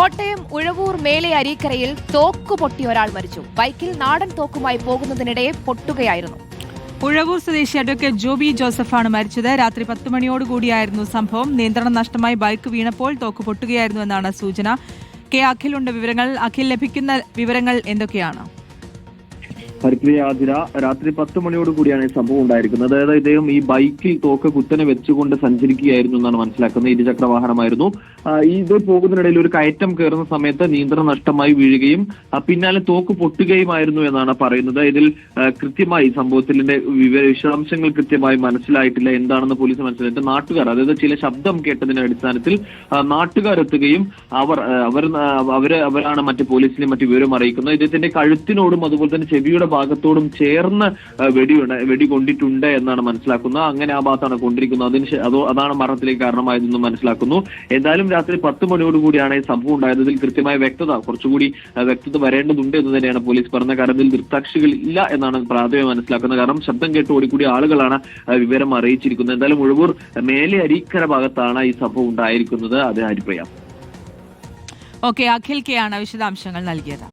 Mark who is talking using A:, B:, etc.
A: കോട്ടയം ഉഴവൂർ മേലെ അരീക്കരയിൽ തോക്ക് പൊട്ടി ഒരാൾ മരിച്ചു. ബൈക്കിൽ നാടൻ തോക്കുമായി പോകുന്നതിനിടെ പൊട്ടുകയായിരുന്നു.
B: ഉഴവൂർ സ്വദേശി അഡ്വക്കേറ്റ് ജോബി ജോസഫാണ് മരിച്ചത്. രാത്രി പത്ത് മണിയോടുകൂടിയായിരുന്നു സംഭവം. നിയന്ത്രണം നഷ്ടമായി ബൈക്ക് വീണപ്പോൾ തോക്ക് പൊട്ടുകയായിരുന്നു എന്നാണ് സൂചന. കെ അഖിലുണ്ട് വിവരങ്ങൾ. അഖിൽ ലഭിക്കുന്ന വിവരങ്ങൾ എന്തൊക്കെയാണ്?
C: ഹരിപ്രിയ ആതിര രാത്രി പത്ത് മണിയോട് കൂടിയാണ് ഈ സംഭവം ഉണ്ടായിരിക്കുന്നത്. അതായത് ഇദ്ദേഹം ഈ ബൈക്കിൽ തോക്ക് കുത്തനെ വെച്ചുകൊണ്ട് സഞ്ചരിക്കുകയായിരുന്നു എന്നാണ് മനസ്സിലാക്കുന്നത്. ഇരുചക്ര വാഹനമായിരുന്നു ഇത് പോകുന്നതിനിടയിൽ ഒരു കയറ്റം കയറുന്ന സമയത്ത് നിയന്ത്രണം നഷ്ടമായി വീഴുകയും പിന്നാലെ തോക്ക് പൊട്ടുകയുമായിരുന്നു എന്നാണ് പറയുന്നത്. ഇതിൽ കൃത്യമായി സംഭവത്തിന്റെ വിശദാംശങ്ങൾ കൃത്യമായി മനസ്സിലായിട്ടില്ല. എന്താണെന്ന് പോലീസ് മനസ്സിലായിട്ട് നാട്ടുകാർ അതായത് ചില ശബ്ദം കേട്ടതിന്റെ അടിസ്ഥാനത്തിൽ നാട്ടുകാരെത്തുകയും അവർ അവർ അവർ അവരാണ് മറ്റ് പോലീസിനെ മറ്റു വിവരം അറിയിക്കുന്നത്. ഇദ്ദേഹത്തിന്റെ കഴുത്തിനോടും അതുപോലെ തന്നെ ചെവിയുടെ ഭാഗത്തോടും ചേർന്ന് ആ, വെടി കൊണ്ടിട്ടുണ്ട് എന്നാണ് മനസ്സിലാക്കുന്നത്. അങ്ങനെ ആ ഭാഗത്താണ് കൊണ്ടിരിക്കുന്നത്. അതിന് അതോ അതാണ് മരണത്തിലേക്ക് കാരണമായതെന്ന് മനസ്സിലാക്കുന്നു. എന്തായാലും രാത്രി പത്ത് മണിയോടുകൂടിയാണ് ഈ സംഭവം ഉണ്ടായത്. ഇതിൽ കൃത്യമായ വ്യക്തത കുറച്ചുകൂടി വ്യക്തത വരേണ്ടതുണ്ട് എന്ന് തന്നെയാണ് പോലീസ് പറഞ്ഞ കാരണം ഇതിൽ ദൃക്സാക്ഷികൾ ഇല്ല എന്നാണ് പ്രാഥമിക മനസ്സിലാക്കുന്നത്. കാരണം ശബ്ദം കേട്ട് ഓടിക്കൂടി ആളുകളാണ് വിവരം അറിയിച്ചിരിക്കുന്നത്. എന്തായാലും ഉഴവൂർ മേലെ അരീക്കര ഭാഗത്താണ് ഈ സംഭവം ഉണ്ടായിരിക്കുന്നത്. അത് ഹരിപ്രിയ.
B: ഓക്കെ അഖിൽ കെ ആണ് വിശദാംശങ്ങൾ നൽകിയത്.